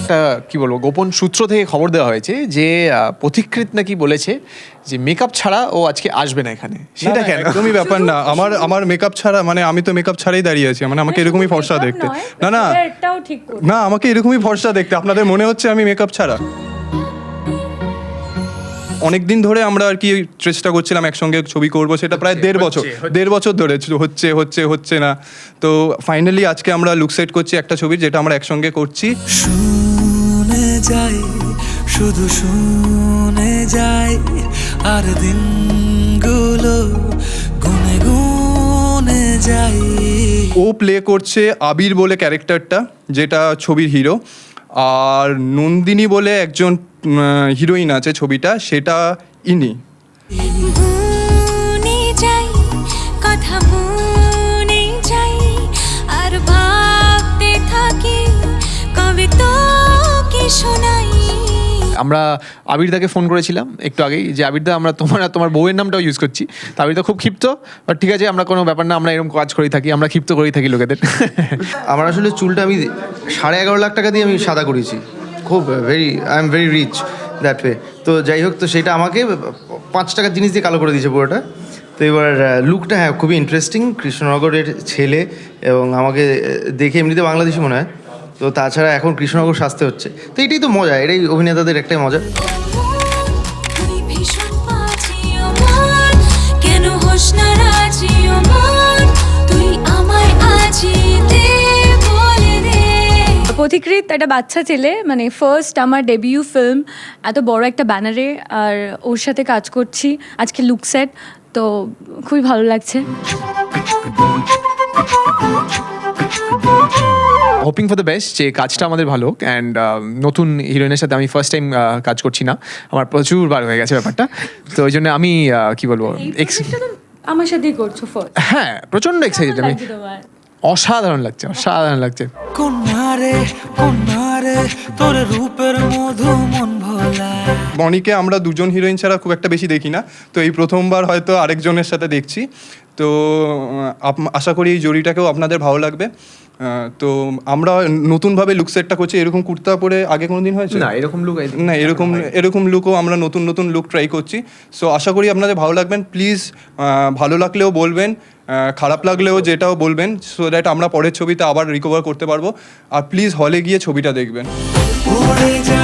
একটা কি বলব গোপন সূত্র থেকে খবর দেওয়া হয়েছে যে আহ, পথিকৃৎ নাকি বলেছে যে মেকআপ ছাড়া ও আজকে আসবে না এখানে। সেটা কেন? একদমই ব্যাপার না। আমার আমার মেকআপ ছাড়া মানে আমি তো মেকআপ ছাড়াই দাঁড়িয়ে আছি। মানে আমাকে এরকমই ফর্সা দেখতে। না না। এটাও ঠিক করে। না আমাকে এরকমই ফর্সা দেখতে। আপনাদের মনে হচ্ছে আমি মেকআপ ছাড়া। অনেক দিন ধরে আমরা আর কি চেষ্টা করছিলাম একসঙ্গে ছবি করব সেটা প্রায় দেড় বছর। দেড় বছর ধরে হচ্ছে হচ্ছে হচ্ছে না। তো ফাইনালি আজকে আমরা লুক সেট করছি একটা ছবি যেটা আমরা একসঙ্গে করছি। শুনে যাই শুধু শুনে যাই আর দিনগুলো গুনে গুনে যাই। ও প্লে করছে আবির বলে ক্যারেক্টারটা যেটা ছবির হিরো আর নন্দিনী বলে একজন হিরোইন আছে ছবিটা সেটা ইনি। ভুলে যাই কথা যাই আর ভাবতে থাকি কবে তো কি শোনাই। আমরা আবিরদাকে ফোন করেছিলাম একটু আগেই যে আবিরদা আমরা তোমার আর তোমার বউয়ের নামটাও ইউজ করছি। তো আবিরদা খুব ক্ষিপ্ত বাট ঠিক আছে আমরা কোনো ব্যাপার না আমরা এরকম কাজ করেই থাকি আমরা ক্ষিপ্ত করেই থাকি লোকেদের। আমার আসলে চুলটা আমি সাড়ে এগারো লাখ টাকা দিয়ে আমি সাদা করেছি। খুব very I am very rich that way তো যাই হোক, তো সেটা আমাকে পাঁচ টাকার জিনিস দিয়ে কালো করে দিয়েছে পুরোটা। তো এবার লুকটা হ্যাঁ খুবই ইন্টারেস্টিং কৃষ্ণনগরের ছেলে এবং আমাকে দেখে এমনিতে বাংলাদেশি মনে হয়। তো তাছাড়া এখন কৃষ্ণনগর সাজতে হচ্ছে। তো এটাই তো মজা, এটাই অভিনেতাদের একটাই মজা। পথিকৃত একটা বাচ্চা ছেলে মানে ফার্স্ট আমার ডেবিউ ফিল্ম এত বড় একটা ব্যানারে আর ওর সাথে কাজ করছি আজকে লুক সেট তো খুবই ভালো লাগছে। হোপিং ফর দ্য বেস্ট যে কাজটা আমাদের ভালো অ্যান্ড নতুন হিরোইনের সাথে আমি ফার্স্ট টাইম কাজ করছি না আমার প্রচুর বার হয়ে গেছে ব্যাপারটা তো ওই জন্য আমি আহ, কি বলব আমার সাথেই করছ হ্যাঁ প্রচণ্ড এক্সাইটেড আমি অসাধারণ লাগছে অসাধারণ লাগছে। কন্যারে কন্যারে তোর রূপের মধু মন ভোলা। মনিকে আমরা দুজন হিরোইন ছাড়া খুব একটা বেশি দেখি না তো এই প্রথমবার হয়তো আরেকজনের সাথে দেখছি। তো আপ- আশা করি এই জরিটাকেও আপনাদের ভালো লাগবে। তো আমরা নতুনভাবে লুক সেটটা করছি। এরকম কুর্তা পরে আগে কোনো দিন হয়েছে? না এরকম লুক না এরকম এরকম লুকও আমরা নতুন নতুন লুক ট্রাই করছি। সো আশা করি আপনাদের ভালো লাগবেন। প্লিজ ভালো লাগলেও বলবেন খারাপ লাগলেও যেটাও বলবেন সো দ্যাট আমরা পরের ছবিতে আবার রিকভার করতে পারব। আর প্লিজ হলে গিয়ে ছবিটা দেখবেন। উড়ে যা